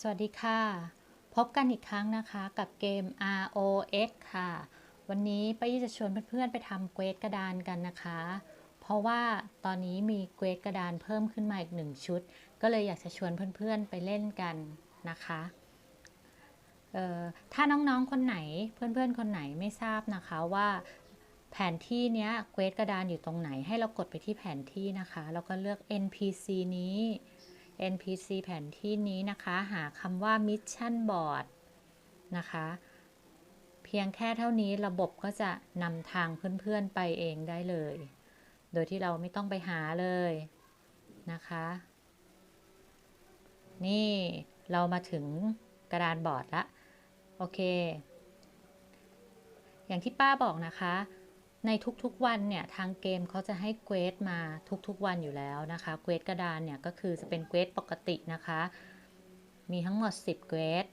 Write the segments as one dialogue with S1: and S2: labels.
S1: สวัสดีค่ะ พบกันอีกครั้งนะคะกับเกม ROX ค่ะ วันนี้ป้ายี่จะชวนเพื่อนๆไปทำเกวดกระดานกันนะคะ เพราะว่าตอนนี้มีเกวดกระดานเพิ่มขึ้นมาอีกหนึ่งชุด ก็เลยอยากจะชวนเพื่อนๆไปเล่นกันนะคะถ้าน้องๆคนไหนเพื่อนๆคนไหนไม่ทราบนะคะว่าแผนที่เนี้ยเกวดกระดานอยู่ตรงไหนให้เรากดไปที่แผนที่นะคะ แล้วก็เลือก NPC นี้ NPC แผนที่นี้นะคะ หาคำว่า Mission Board นะคะ เพียงแค่เท่านี้ระบบก็จะนำทางเพื่อนๆไปเองได้เลย โดยที่เราไม่ต้องไปหาเลยนะคะ นี่เรามาถึงกระดานบอร์ดละ โอเค อย่างที่ป้าบอกนะคะ ในทุกๆวันเนี่ยทางเกมเขาจะให้เกรดมาทุกๆวันอยู่แล้วนะคะเกรดกระดานเนี่ยก็คือจะเป็นเกรดปกตินะคะ มีทั้งหมด 10 เกรด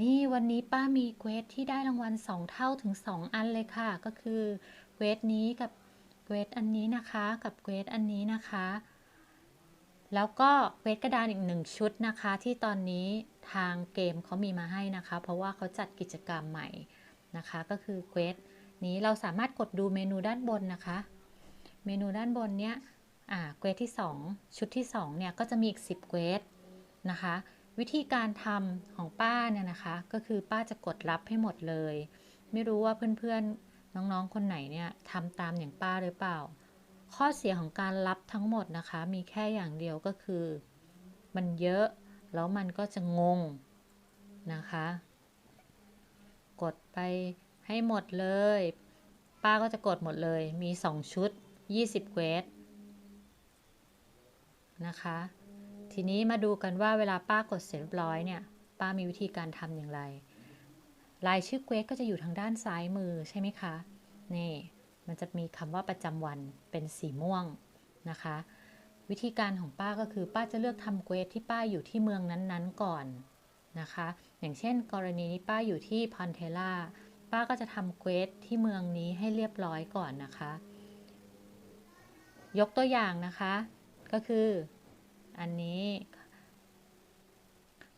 S1: นี่วันนี้ป้ามีเกรดที่ได้รางวัล 2 เท่าถึง 2 อันเลยค่ะ ก็คือเกรดนี้กับเกรดอันนี้นะคะกับเกรดอันนี้นะคะ แล้วก็เกรดกระดานอีกหนึ่งชุดนะคะ ที่ตอนนี้ทางเกมเขามีมาให้นะคะ เพราะว่าเขาจัดกิจกรรมใหม่นะคะ ก็คือเกรด นี้เราสามารถกดดูเมนูด้านบนนะคะ เมนูด้านบนเนี้ยเกรดที่ 2 ชุดที่ 2 เนี่ย ก็จะมีอีก 10 เกรดนะคะ วิธีการทำของป้าเนี่ยนะคะ ก็คือป้าจะกดรับให้หมดเลย ไม่รู้ว่าเพื่อนๆ น้องๆ คนไหนเนี่ยทำตามอย่างป้าหรือเปล่า ข้อเสียของการรับทั้งหมดนะคะ มีแค่อย่างเดียวก็คือ มันเยอะ แล้วมันก็จะงงนะคะ กดไป ให้หมดเลย ป้าก็จะกดหมดเลย มี 2 ชุด 20เควสนะคะ ทีนี้มาดูกันว่าเวลาป้ากดเสร็จเรียบร้อยเนี่ย ป้ามีวิธีการทำอย่างไร รายชื่อเควสก็จะอยู่ทางด้านซ้ายมือใช่ไหมคะ นี่ มันจะมีคำว่าประจำวันเป็นสีม่วงนะคะ วิธีการของป้าก็คือป้าจะเลือกทำเควสที่ป้าอยู่ที่เมืองนั้นๆก่อนนะคะ อย่างเช่น กรณีนี้ป้าอยู่ที่พอนเทล่า ป้าก็จะทำเควสที่เมืองนี้ให้เรียบร้อยก่อนนะคะ ยกตัวอย่างนะคะ ก็คืออันนี้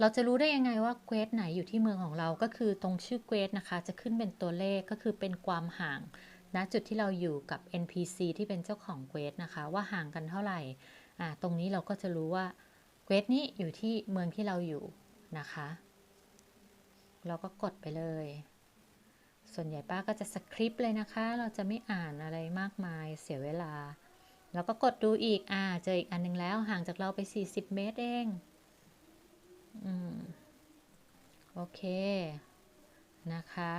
S1: เราจะรู้ได้ยังไงว่าเควสไหนอยู่ที่เมืองของเราก็คือตรงชื่อเควสนะคะ จะขึ้นเป็นตัวเลขก็คือเป็นความห่างณจุดที่เราอยู่กับ NPC ที่เป็นเจ้าของเควสนะคะ ว่าห่างกันเท่าไหร่อ่าตรงนี้เราก็จะรู้ว่าเควสนี้อยู่ที่เมืองที่เราอยู่นะคะ เราก็กดไปเลย ส่วนใหญ่ป้าก็จะสคริปต์เลยนะคะ เราจะไม่อ่านอะไรมากมายเสียเวลา แล้วก็กดดูอีก อ่า เจออีกอันนึงแล้วห่างจากเราไป 40 เมตรเอง อืม โอเค นะคะ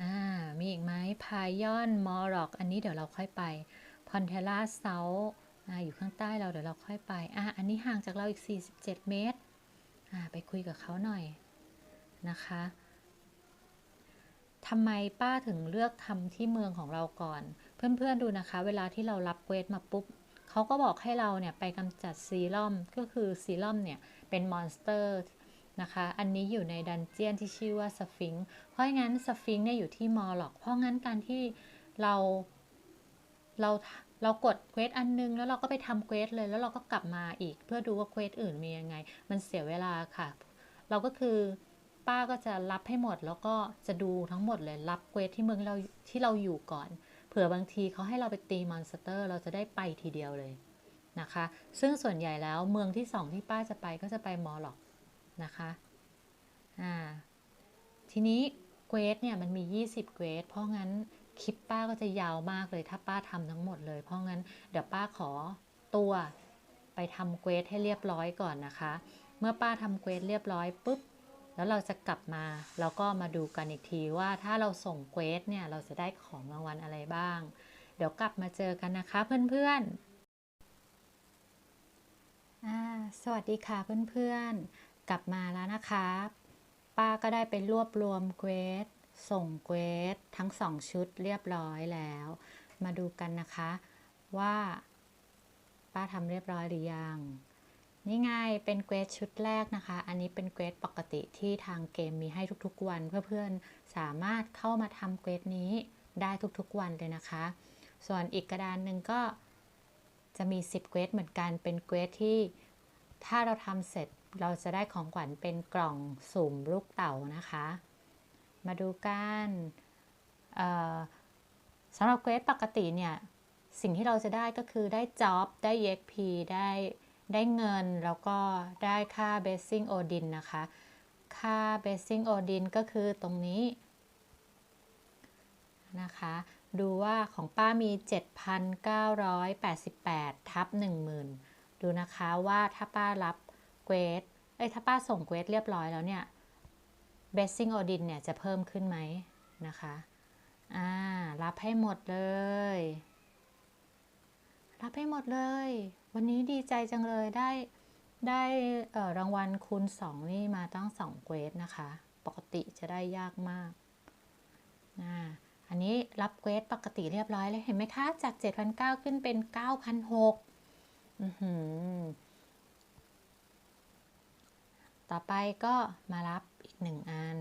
S1: อ่า มีอีกไหมพายอนมอร็อก อันนี้เดี๋ยวเราค่อยไป พอนเทล่าเซาอ่า อยู่ข้างใต้เราเดี๋ยวเราค่อยไป อ่า อันนี้ห่างจากเราอีก 47 เมตร อ่า ไปคุยกับเขาหน่อยนะคะ ทำไมป้าถึงเลือกทำที่เมืองของเราก่อน เพื่อนๆดูนะคะ เวลาที่เรารับเควสมาปุ๊บเขาก็บอกให้เราเนี่ยไปกำจัดซีรอมก็คือซีรอมเนี่ยเป็นมอนสเตอร์นะคะ อันนี้อยู่ในดันเจียนที่ชื่อว่าสฟิงค์เพราะงั้นสฟิงค์เนี่ยอยู่ที่มอลล็อก เพราะงั้นการที่เราเราเรากดเควสอันนึง แล้วเราก็ไปทำเควสเลย แล้วเราก็กลับมาอีก เพื่อดูว่าเควสอื่นมียังไง มันเสียเวลาค่ะ เราก็คือ ป้าก็จะรับให้หมดแล้วก็จะดูทั้งหมดเลยรับเควสที่เมืองเราที่เราอยู่ก่อน เผื่อบางทีเขาให้เราไปตีมอนสเตอร์ เราจะได้ไปทีเดียวเลยนะคะ ซึ่งส่วนใหญ่แล้วเมืองที่สองที่ป้าจะไปก็จะไปมอลล็อกนะคะอ่าทีนี้เควสเนี่ยมันมี 20 เควสเพราะงั้นคลิปป้าก็จะยาวมากเลยถ้าป้าทำทั้งหมดเลย เพราะงั้นเดี๋ยวป้าขอตัวไปทำเควสให้เรียบร้อยก่อนนะคะ เมื่อป้าทำเควสเรียบร้อยปุ๊บ แล้วเราจะกลับมาแล้วก็มาดูกันอีกทีว่าถ้าเราส่งเควสเนี่ยเราจะได้ของรางวัลอะไรบ้าง เดี๋ยวกลับมาเจอกันนะคะเพื่อนๆสวัสดีค่ะเพื่อนๆ กลับมาแล้วนะคะป้าก็ได้ไปรวบรวมเควสส่งเควสทั้งสองชุดเรียบร้อยแล้ว มาดูกันนะคะว่า ป้าทำเรียบร้อยหรือยัง นี่ไงเป็นเกรดชุดแรกนะคะ อันนี้เป็นเกรดปกติที่ทางเกมมีให้ทุกๆวันเพื่อนๆสามารถเข้ามาทำเกรดนี้ได้ทุกๆวันเลยนะคะ ส่วนอีกกระดานหนึ่งก็จะมี 10 เกรดเหมือนกันเป็นเกรดที่ถ้าเราทำเสร็จเราจะได้ของขวัญเป็นกล่องสุ่มลูกเต่านะคะ มาดูกันสำหรับเควสปกติเนี่ย สิ่งที่เราจะได้ก็คือได้จ็อบได้ EXP ได้ ได้เงินแล้วก็ได้ค่า Basing Odin นะคะ ค่า Basing Odin ก็คือตรงนี้นะคะ ดูว่าของป้ามี 7,988 ทับ 10,000 ดูนะคะว่าถ้าป้ารับเกรดเอ้ยถ้าป้าส่งเกรดเรียบร้อยแล้วเนี่ย Basing Odin เนี่ยจะเพิ่มขึ้นไหมนะคะ อ่า รับให้หมดเลย รับให้หมดเลย วันนี้ดีใจจังเลยได้ได้รางวัลคูณ2นี่มาตั้ง2เกรดนะคะ ปกติจะได้ยากมากอ่าอันนี้รับเกรดปกติเรียบร้อยเลยเห็นไหมคะ จาก 7,900 ขึ้นเป็น 9,600อือหือต่อไปก็มารับอีกหนึ่งอัน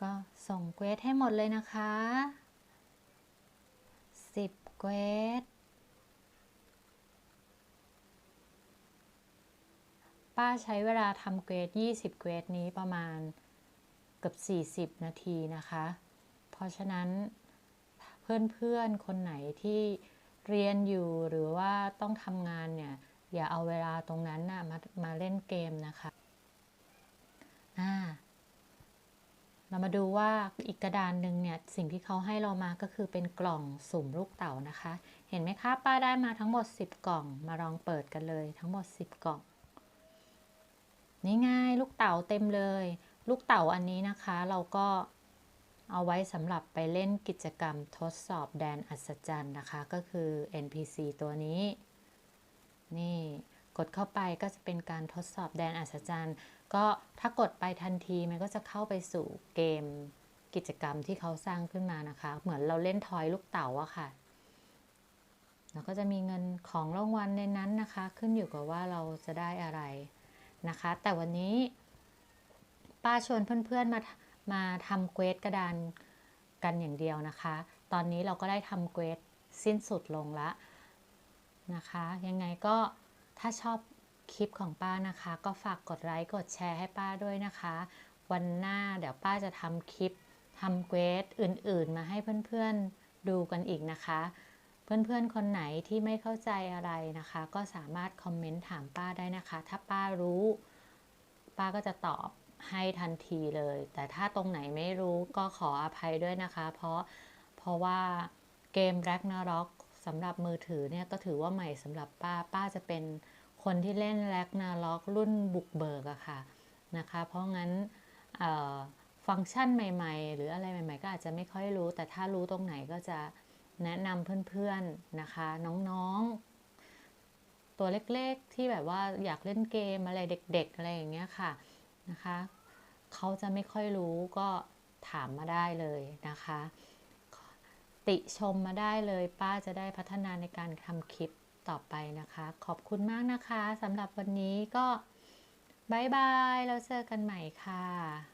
S1: ก็ส่งเกรดให้หมดเลยนะคะ 10เกรดป้าใช้เวลาทำเกรด20เกรดนี้ประมาณเกือบ40นาทีนะคะ เพราะฉะนั้นเพื่อนๆ คนไหนที่เรียนอยู่หรือว่าต้องทำงานเนี่ย อย่าเอาเวลาตรงนั้นนะมามาเล่นเกมนะคะ อ่า เรามาดูว่าอีกกระดานหนึ่งเนี่ยสิ่งที่เขาให้เรามาก็คือเป็นกล่องสุ่มลูกเต่านะคะ เห็นไหมคะป้าได้มาทั้งหมด 10 กล่องมาลองเปิดกันเลยทั้งหมด 10 กล่องนี่ง่ายลูกเต่าเต็มเลย ลูกเต่าอันนี้นะคะ เราก็เอาไว้สำหรับไปเล่นกิจกรรมทดสอบแดนอัศจรรย์นะคะ ก็คือ NPC ตัวนี้ นี่ ดเข้าไปก็จะเป็นการทดสอบแดนอัศจรรย์ ก็ถ้ากดไปทันทีมันก็จะเข้าไปสู่เกมกิจกรรมที่เขาสร้างขึ้นมานะคะ เหมือนเราเล่นทอยลูกเต๋าอะค่ะ แล้วก็จะมีเงินของรางวัลในนั้นนะคะ ขึ้นอยู่กับว่าเราจะได้อะไรนะคะ แต่วันนี้ ป้าชวนเพื่อนๆมามาทำเควสกระดานกันอย่างเดียวนะคะ ตอนนี้เราก็ได้ทำเควสสิ้นสุดลงละนะคะ ยังไงก็ ถ้าชอบคลิปของป้านะคะ ก็ฝากกดไลค์กดแชร์ให้ป้าด้วยนะคะ วันหน้าเดี๋ยวป้าจะทำคลิปทำเควสอื่นๆ มาให้เพื่อนๆดูกันอีกนะคะ เพื่อนๆคนไหนที่ไม่เข้าใจอะไรนะคะ ก็สามารถคอมเมนต์ถามป้าได้นะคะ ถ้าป้ารู้ ป้าก็จะตอบให้ทันทีเลย แต่ถ้าตรงไหนไม่รู้ก็ขออภัยด้วยนะคะ เพราะเพราะว่าเกม Ragnarok สำหรับมือถือเนี่ยก็ถือว่าใหม่สำหรับป้าป้าจะเป็น คนที่เล่น Ragnarok รุ่นบุกเบิกอะค่ะนะคะ เพราะงั้นฟังก์ชันใหม่ ๆ หรืออะไรใหม่ ๆ ก็อาจจะไม่ค่อยรู้ แต่ถ้ารู้ตรงไหนก็จะแนะนำเพื่อนๆนะคะ น้องๆ ตัวเล็กๆที่แบบว่าอยากเล่นเกมอะไรเด็ก ๆ อะไรอย่างเงี้ยค่ะนะคะเขาจะไม่ค่อยรู้ก็ถามมาได้เลยนะคะ ติชมมาได้เลยป้าจะได้พัฒนาในการทำคลิป ต่อไปนะคะ ขอบคุณมากนะคะสำหรับวันนี้ก็บายบาย แล้วเจอกันใหม่ค่ะ